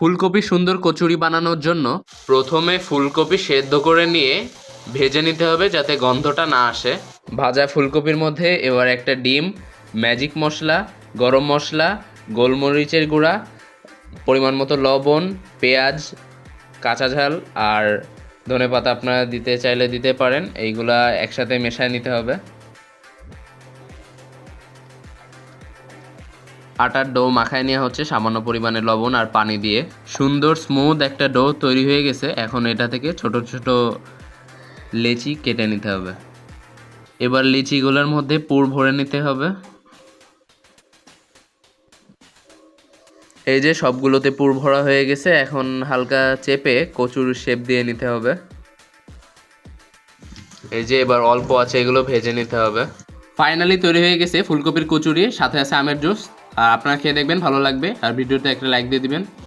ফুলকপি সুন্দর কচুরি বানানোর জন্য প্রথমে ফুলকপি সেদ্ধ করে নিয়ে ভেজে নিতে হবে যাতে গন্ধটা না আসে। ভাজা ফুলকপির মধ্যে এবার একটা ডিম ম্যাজিক মশলা, গরম মশলা, গোলমরিচের গুঁড়া, পরিমাণ মতো লবণ, পেঁয়াজ, কাঁচা ঝাল আর ধনেপাতা আপনারা দিতে চাইলে দিতে পারেন। এইগুলা একসাথে মেশায় নিতে হবে। আটার ডো মাখায় নেওয়া হচ্ছে সামান্য পরিমাণে লবণ আর পানি দিয়ে। সুন্দর স্মুথ একটা ডো তৈরি হয়ে গেছে। এখন এটা থেকে ছোট ছোট লেচি কেটে নিতে হবে। এবার লিচিগুলোর মধ্যে পুর ভরে নিতে হবে। এই যে সবগুলোতে পুর ভরা হয়ে গেছে, এখন হালকা চেপে কচুর শেপ দিয়ে নিতে হবে। এই যে এবার অল্প আছে, এগুলো ভেজে নিতে হবে। ফাইনালি তৈরি হয়ে গেছে ফুলকপির কচুরি, সাথে আছে আমের জুস। আর আপনারা খেয়ে দেখবেন ভালো লাগবে। আর ভিডিওতে একটা লাইক দিয়ে দিবেন।